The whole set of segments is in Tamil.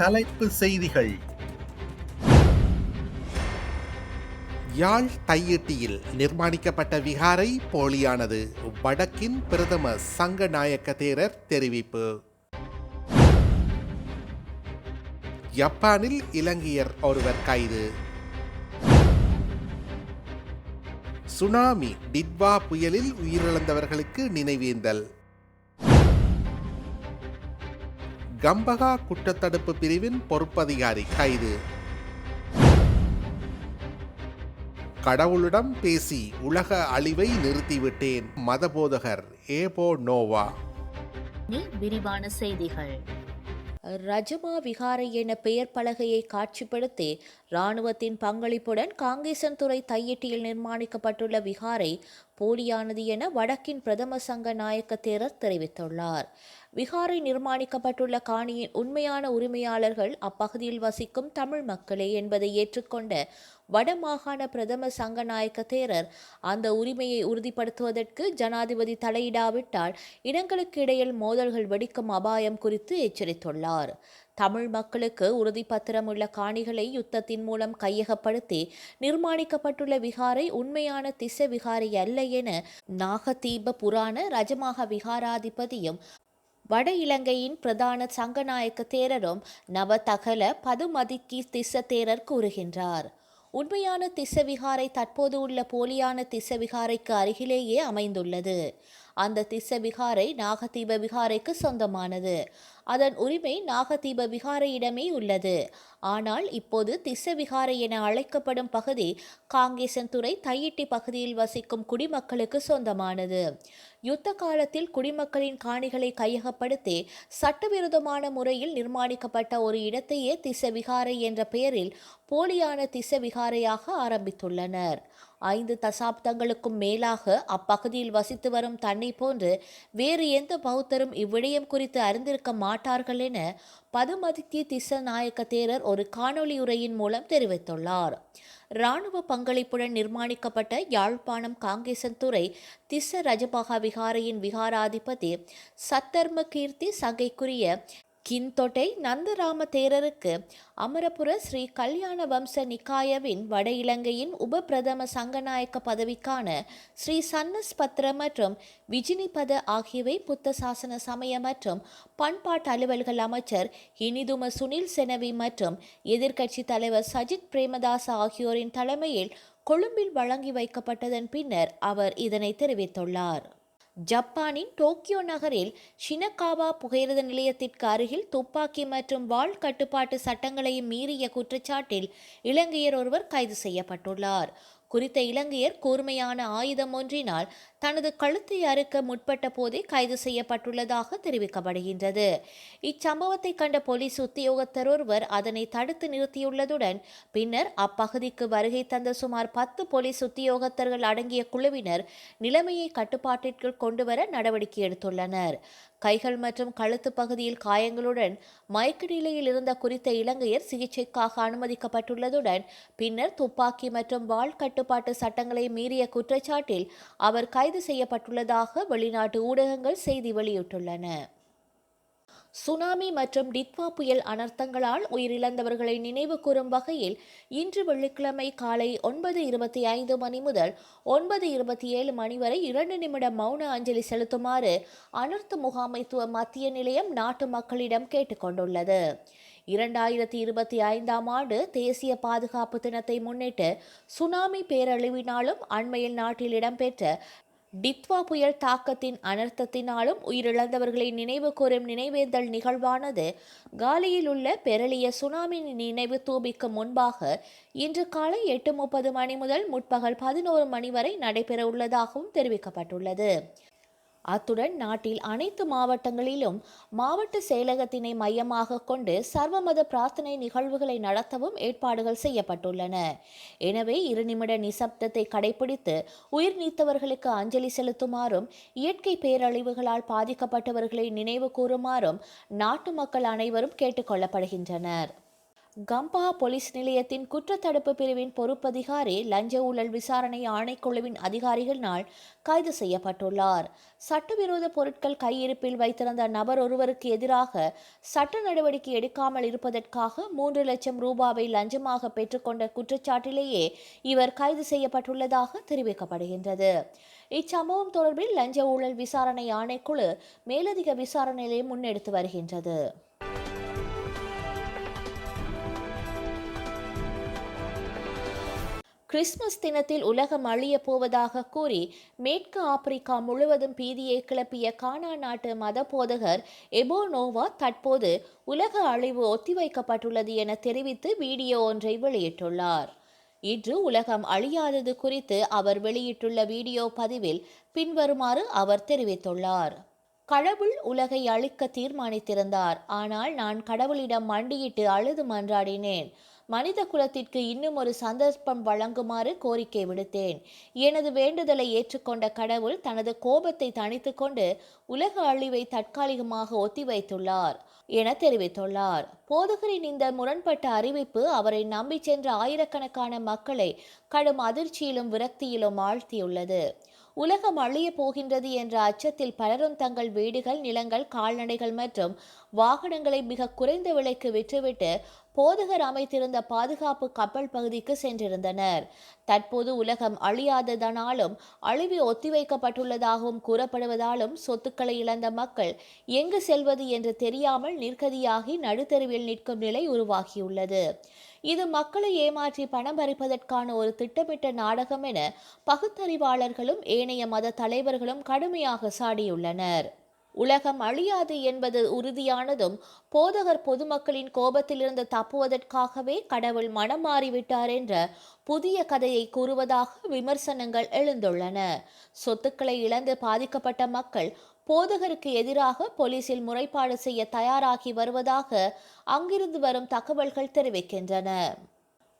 தலைப்பு செய்திகள். யாழ் தையிட்டியில் நிர்மாணிக்கப்பட்ட விகாரை போலியானது வடக்கின் பிரதம சங்கநாயக்க தேரர் தெரிவிப்பு. ஜப்பானில் இலங்கையர் ஒருவர் கைது. சுனாமி டிட்வா புயலில் உயிரிழந்தவர்களுக்கு நினைவேந்தல். கம்பகா குற்றத்தடுப்பு பிரிவின் பொறுப்பதிகாரி கைது. கடவுளிடம் பேசி உலக அழிவை நிறுத்திவிட்டேன் மதபோதகர் ஏபோ நோவா. விரிவான செய்திகள். ரஜமா விகாரை என பெயர் பலகையை காட்சிப்படுத்தி இராணுவத்தின் பங்களிப்புடன் காங்கேசன்துறை தையெட்டியில் நிர்மாணிக்கப்பட்டுள்ள விகாரை போலியானது என வடக்கின் பிரதம சங்க நாயக்க தேரர் தெரிவித்துள்ளார். விகாரை நிர்மாணிக்கப்பட்டுள்ள காணியின் உண்மையான உரிமையாளர்கள் அப்பகுதியில் வசிக்கும் தமிழ் மக்களே என்பதை ஏற்றுக்கொண்ட வடமாகாண பிரதம சங்கநாயக்க தேரர். அந்த உரிமையை உறுதிப்படுத்துவதற்கு ஜனாதிபதி தலையிடாவிட்டால் இடங்களுக்கு இடையில் மோதல்கள் வெடிக்கும் அபாயம் குறித்து எச்சரித்துள்ளார். தமிழ் மக்களுக்கு உறுதிப்பத்திரம் உள்ள காணிகளை யுத்தத்தின் மூலம் கையகப்படுத்தி நிர்மாணிக்கப்பட்டுள்ள விகாரை உண்மையான திச விகாரை அல்ல என நாகதீப புராண ரஜமாக விகாராதிபதியும் வட இலங்கையின் பிரதான சங்கநாயக்க தேரரும் நவதகல பதுமதிக்கி திச தேரர் கூறுகின்றார். உண்மையான திசவிகாரை தற்போது உள்ள போலியான திசவிகாரைக்கு அருகிலேயே அமைந்துள்ளது. அந்த திச விகாரை நாகதீப விகாரைக்கு சொந்தமானது. அதன் உரிமை நாகதீப விகாரையிடமே உள்ளது. ஆனால் இப்போது திச விகாரை என அழைக்கப்படும் பகுதி காங்கேசன்துறை தையிட்டி பகுதியில் வசிக்கும் குடிமக்களுக்கு சொந்தமானது. யுத்த காலத்தில் குடிமக்களின் காணிகளை கையகப்படுத்தி சட்டவிரோதமான முறையில் நிர்மாணிக்கப்பட்ட ஒரு இடத்தையே திச விகாரை என்ற பெயரில் போலியான திச விகாரையாக ஆரம்பித்துள்ளனர். ஐந்து தசாப்தங்களுக்கும் மேலாக அப்பகுதியில் வசித்து வரும் தன்னை போன்று வேறு எந்த பௌத்தரும் இவ்விடயம் குறித்து அறிந்திருக்க மாட்டார்கள் என பதுமதித்திய திச நாயக்க தேரர் ஒரு காணொளி உரையின் மூலம் தெரிவித்துள்ளார். இராணுவ பங்களிப்புடன் நிர்மாணிக்கப்பட்ட யாழ்ப்பாணம் காங்கேசன்துறை திஸ்ஸ ரஜபகா விகாரையின் விகாராதிபதி சத்தர்ம கீர்த்தி சங்கைக்குரிய கின்தொட்டை நந்தராம தேரருக்கு அமரபுர ஸ்ரீ கல்யாண வம்ச நிக்காயவின் வட இலங்கையின் உப பிரதம சங்கநாயக்க பதவிக்கான ஸ்ரீ சன்னஸ் பத்ர மற்றும் விஜினிபத ஆகியவை புத்த சாசன சமய மற்றும் பண்பாட்டு அலுவல்கள் அமைச்சர் இனிதும சுனில் செனவி மற்றும் எதிர்க்கட்சி தலைவர் சஜித் பிரேமதாச ஆகியோரின் தலைமையில் கொழும்பில் வழங்கி வைக்கப்பட்டதன் பின்னர் அவர் இதனை தெரிவித்துள்ளார். ஜப்பானின் டோக்கியோ நகரில் ஷினகாவா புகையிரத நிலையத்திற்கு அருகில் துப்பாக்கி மற்றும் வாள் கட்டுப்பாட்டு சட்டங்களையும் மீறிய குற்றச்சாட்டில் இலங்கையர் ஒருவர் கைது செய்யப்பட்டுள்ளார். குறித்த இலங்கையர் கூர்மையான ஆயுதம் ஒன்றினால் தனது கழுத்தை அறுக்க முற்பட்ட போதே கைது செய்யப்பட்டுள்ளதாக தெரிவிக்கப்படுகின்றது. இச்சம்பவத்தை கண்ட போலீஸ் உத்தியோகத்தர் ஒருவர் அதனை தடுத்து நிறுத்தியுள்ளதுடன் பின்னர் அப்பகுதிக்கு வருகை தந்த சுமார் பத்து போலீஸ் உத்தியோகத்தர்கள் அடங்கிய குழுவினர் நிலைமையை கட்டுப்பாட்டிற்குள் கொண்டுவர நடவடிக்கை எடுத்துள்ளனர். கைகள் மற்றும் கழுத்து பகுதியில் காயங்களுடன் மயக்க நிலையில் இருந்த குறித்த இலங்கையர் சிகிச்சைக்காக அனுமதிக்கப்பட்டுள்ளதுடன் பின்னர் துப்பாக்கி மற்றும் வாழ் கட்டுப்பாட்டு சட்டங்களை மீறிய குற்றச்சாட்டில் அவர் கைது செய்யப்பட்டுள்ளதாக வெளிநாட்டு ஊடகங்கள் செய்தி வெளியிட்டுள்ளன. சுனாமி மற்றும் டித்வா புயல் அனர்த்தங்களால் உயிரிழந்தவர்களை நினைவு கூறும் வகையில் இன்று வெள்ளிக்கிழமை காலை ஒன்பது இருபத்தி ஐந்து மணி முதல் ஒன்பது இருபத்தி ஏழு மணி வரை இரண்டு நிமிட மௌன அஞ்சலி செலுத்துமாறு அனர்த்த முகாமைத்துவ மத்திய நிலையம் நாட்டு மக்களிடம் கேட்டுக்கொண்டுள்ளது இரண்டாயிரத்தி இருபத்தி ஐந்தாம் ஆண்டு தேசிய பாதுகாப்பு தினத்தை முன்னிட்டு சுனாமி பேரழிவினாலும் அண்மையில் நாட்டில் இடம்பெற்ற டித்வா புயல் தாக்கத்தின் அனர்த்தத்தினாலும் உயிரிழந்தவர்களை நினைவு கூறும் நினைவேந்தல் நிகழ்வானது காலியில் உள்ள பெரளிய சுனாமி நினைவு தூபிக்கு முன்பாக இன்று காலை எட்டு முப்பது மணி முதல் முற்பகல் பதினோரு மணி வரை நடைபெற உள்ளதாகவும் தெரிவிக்கப்பட்டுள்ளது. அத்துடன் நாட்டில் அனைத்து மாவட்டங்களிலும் மாவட்ட செயலகத்தினை மையமாக கொண்டு சர்வமத பிரார்த்தனை நிகழ்வுகளை நடத்தவும் ஏற்பாடுகள் செய்யப்பட்டுள்ளன. எனவே இரு நிமிட நிசப்தத்தை கடைபிடித்து உயிர் நீத்தவர்களுக்கு அஞ்சலி செலுத்துமாறும் இயற்கை பேரழிவுகளால் பாதிக்கப்பட்டவர்களை நினைவு கூறுமாறும் நாட்டு மக்கள் அனைவரும் கேட்டுக்கொள்ளப்படுகின்றனர் கம்பா போலீஸ் நிலையத்தின் குற்றத்தடுப்பு பிரிவின் பொறுப்பதிகாரி லஞ்ச ஊழல் விசாரணை ஆணைக்குழுவின் அதிகாரிகளினால் கைது செய்யப்பட்டுள்ளார். சட்டவிரோத பொருட்கள் கையிருப்பில் வைத்திருந்த நபர் ஒருவருக்கு எதிராக சட்ட நடவடிக்கை எடுக்காமல் இருப்பதற்காக மூன்று லட்சம் ரூபாவை லஞ்சமாக பெற்றுக்கொண்ட குற்றச்சாட்டிலேயே இவர் கைது செய்யப்பட்டுள்ளதாக தெரிவிக்கப்படுகின்றது. இச்சம்பவம் தொடர்பில் லஞ்ச ஊழல் விசாரணை ஆணைக்குழு மேலதிக விசாரணையை முன்னெடுத்து வருகின்றது. கிறிஸ்துமஸ் தினத்தில் உலகம் அழிய போவதாக கூறி மேற்கு ஆப்பிரிக்கா முழுவதும் பீதியை கிளப்பிய கானா நாட்டு மத போதகர் எபோனோவா தற்போது உலக அழிவு ஒத்திவைக்கப்பட்டுள்ளது என தெரிவித்து வீடியோ ஒன்றை வெளியிட்டுள்ளார். இன்று உலகம் அழியாதது குறித்து அவர் வெளியிட்டுள்ள வீடியோ பதிவில் பின்வருமாறு அவர் தெரிவித்துள்ளார். கடவுள் உலகை அழிக்க தீர்மானித்திருந்தார். ஆனால் நான் கடவுளிடம் மண்டியிட்டு அழுது மன்றாடினேன். மனித குலத்திற்கு இன்னும் ஒரு சந்தர்ப்பம் வழங்குமாறு கோரிக்கை விடுத்தேன். எனது வேண்டுதலை ஏற்றுக்கொண்ட கடவுள் தனது கோபத்தை தணித்து கொண்டு உலக அழிவை தற்காலிகமாக ஒத்திவைத்துள்ளார் என தெரிவித்துள்ளார். போதகரின் இந்த முரண்பட்ட அறிவிப்பு அவரை நம்பி சென்ற ஆயிரக்கணக்கான மக்களை கடும் அதிர்ச்சியிலும் விரக்தியிலும் ஆழ்த்தியுள்ளது. உலகம் அழிய போகின்றது என்ற அச்சத்தில் பலரும் தங்கள் வீடுகள் நிலங்கள் கால்நடைகள் மற்றும் வாகனங்களை மிக குறைந்த விலைக்கு விற்றுவிட்டு போதகர் அமைத்திருந்த பாதுகாப்பு கப்பல் பகுதிக்கு சென்றிருந்தனர். தற்போது உலகம் அழியாததனாலும் அழிவு ஒத்திவைக்கப்பட்டுள்ளதாகவும் கூறப்படுவதாலும் சொத்துக்களை இழந்த மக்கள் எங்கு செல்வது என்று தெரியாமல் நிர்கதியாகி நடுத்தருவில் நிற்கும் நிலை உருவாகியுள்ளது. இது மக்களை ஏமாற்றி பணம் பறிப்பதற்கான ஒரு திட்டமிட்ட நாடகம் என பகுத்தறிவாளர்களும் ஏனைய மத தலைவர்களும் கடுமையாக சாடியுள்ளனர். உலகம் அழியாது என்பது உறுதியானதும் போதகர் பொதுமக்களின் கோபத்திலிருந்து தப்புவதற்காகவே கடவுள் மனம் மாறிவிட்டார் என்ற புதிய கதையை கூறுவதாக விமர்சனங்கள் எழுந்துள்ளன. சொத்துக்களை இழந்து பாதிக்கப்பட்ட மக்கள் போதகருக்கு எதிராக போலீசில் முறைப்பாடு செய்ய தயாராகி வருவதாக அங்கிருந்து வரும் தகவல்கள் தெரிவிக்கின்றன.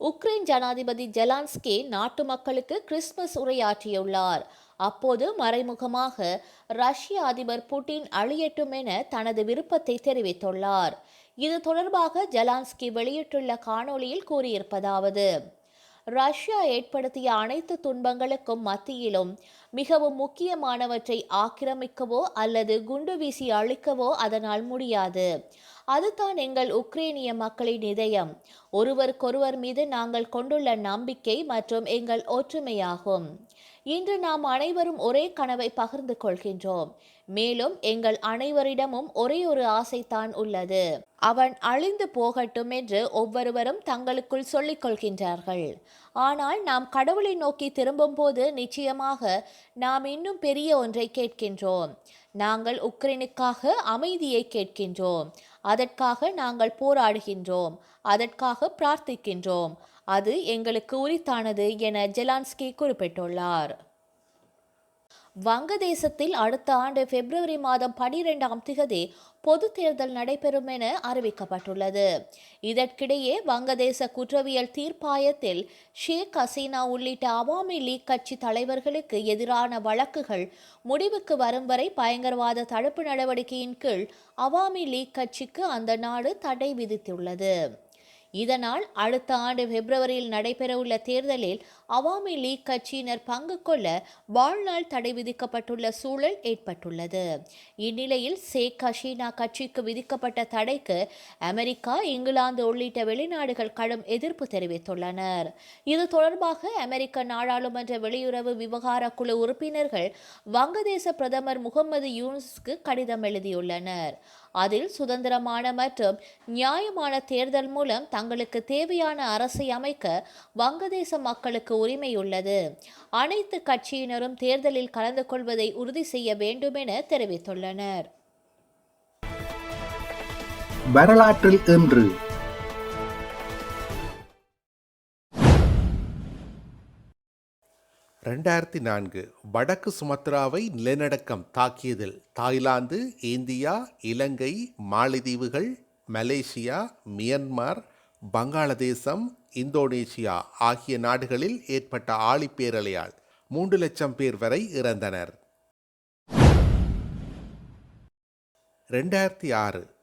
உக்ரைன் ஜனாதிபதி ஜெலான்ஸ்கி நாட்டு மக்களுக்கு கிறிஸ்துமஸ் உரையாற்றியுள்ளார். அப்போது மறைமுகமாக ரஷ்ய அதிபர் புட்டின் அழியட்டும் என தனது விருப்பத்தை தெரிவித்துள்ளார். இது தொடர்பாக ஜெலான்ஸ்கி வெளியிட்டுள்ள காணொளியில் கூறியிருப்பதாவது ரஷ்யா ஏற்படுத்திய அனைத்து துன்பங்களுக்கும் மத்தியிலும் மிகவும் முக்கியமானவற்றை ஆக்கிரமிக்கவோ அல்லது குண்டு வீசி அழிக்கவோ அதனால் முடியாது. அதுதான் எங்கள் உக்ரேனிய மக்களின் இதயம். ஒருவருக்கொருவர் மீது நாங்கள் கொண்டுள்ள நம்பிக்கை மற்றும் எங்கள் ஒற்றுமையாகும். இன்று நாம் அனைவரும் ஒரே கனவை பகிர்ந்து கொள்கின்றோம். மேலும் எங்கள் அனைவரிடமும் ஒரே ஒரு ஆசைத்தான் உள்ளது. அவன் அழிந்து போகட்டும் என்று ஒவ்வொருவரும் தங்களுக்குள் சொல்லிக் கொள்கின்றார்கள். ஆனால் நாம் கடவுளை நோக்கி திரும்பும்போது நிச்சயமாக நாம் இன்னும் பெரிய ஒன்றை கேட்கின்றோம். நாங்கள் உக்ரைனுக்காக அமைதியை கேட்கின்றோம். அதற்காக நாங்கள் போராடுகின்றோம். அதற்காக பிரார்த்திக்கின்றோம். அது எங்களுக்கு உரித்தானது என ஜெலான்ஸ்கி குறிப்பிட்டுள்ளார். வங்கதேசத்தில் அடுத்த ஆண்டு பிப்ரவரி மாதம் பனிரெண்டாம் திகதி பொது தேர்தல் நடைபெறும் என அறிவிக்கப்பட்டுள்ளது. இதற்கிடையே வங்கதேச குற்றவியல் தீர்ப்பாயத்தில் ஷேக் ஹசீனா உள்ளிட்ட அவாமி லீக் கட்சி தலைவர்களுக்கு எதிரான வழக்குகள் முடிவுக்கு வரும் வரை பயங்கரவாத தடுப்பு நடவடிக்கையின் கீழ் அவாமி லீக் கட்சிக்கு அந்த நாடு தடை விதித்துள்ளது. இதனால் அடுத்த ஆண்டு பிப்ரவரியில் நடைபெறவுள்ள தேர்தலில் அவாமி லீக் கட்சியினர் பங்கு கொள்ள வாழ்நாள் தடை விதிக்கப்பட்டுள்ள சூழல் ஏற்பட்டுள்ளது. இந்நிலையில் ஷேக் ஹசீனா கட்சிக்கு விதிக்கப்பட்ட தடைக்கு அமெரிக்கா இங்கிலாந்து உள்ளிட்ட வெளிநாடுகள் கடும் எதிர்ப்பு தெரிவித்துள்ளனர். இது தொடர்பாக அமெரிக்க நாடாளுமன்ற வெளியுறவு விவகார குழு உறுப்பினர்கள் வங்கதேச பிரதமர் முகமது யூனுஸ்க்கு கடிதம் எழுதியுள்ளனர். அதில் சுதந்திரமான மற்றும் நியாயமான தேர்தல் மூலம் தங்களுக்கு தேவையான அரசை அமைக்க வங்கதேச மக்களுக்கு உரிமை உள்ளது அனைத்து கட்சியினரும் தேர்தலில் கலந்து கொள்வதை உறுதி செய்ய வேண்டும் என தெரிவித்துள்ளனர். வரலாற்றில் இன்று. ரெண்டாயிரத்தி நான்கு வடக்கு சுமத்ராவை நிலநடுக்கம் தாக்கியதில் தாய்லாந்து இந்தியா இலங்கை மாலத்தீவுகள் மலேசியா மியன்மார் வங்காளதேசம் இந்தோனேசியா ஆகிய நாடுகளில் ஏற்பட்ட ஆழிப்பேரலையால் மூன்று லட்சம் பேர் வரை இறந்தனர். ரெண்டாயிரத்தி ஆறு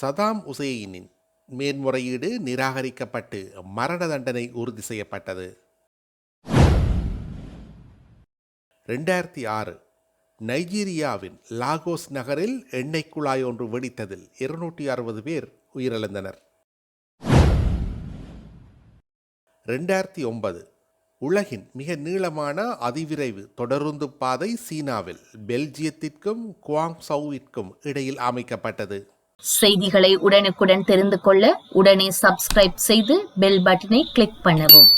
சதாம் உசேயினின் மேன்முறையீடு நிராகரிக்கப்பட்டு மரண தண்டனை உறுதி செய்யப்பட்டது. ரெண்டாயிரத்தி ஆறு நைஜீரியாவின் லாகோஸ் நகரில் எண்ணெய் குழாய் ஒன்று வெடித்ததில் இருநூற்றி அறுபது பேர் உயிரிழந்தனர். ரெண்டாயிரத்தி ஒன்பது. உலகின் மிக நீளமான அதிவிரைவு தொடருந்து பாதை சீனாவில் பெல்ஜியத்திற்கும் குவாங்சவுவிற்கும் இடையில் அமைக்கப்பட்டது. செய்திகளை உடனுக்குடன் தெரிந்து கொள்ள உடனே சப்ஸ்கிரைப் செய்து பெல் பட்டனை கிளிக் பண்ணவும்.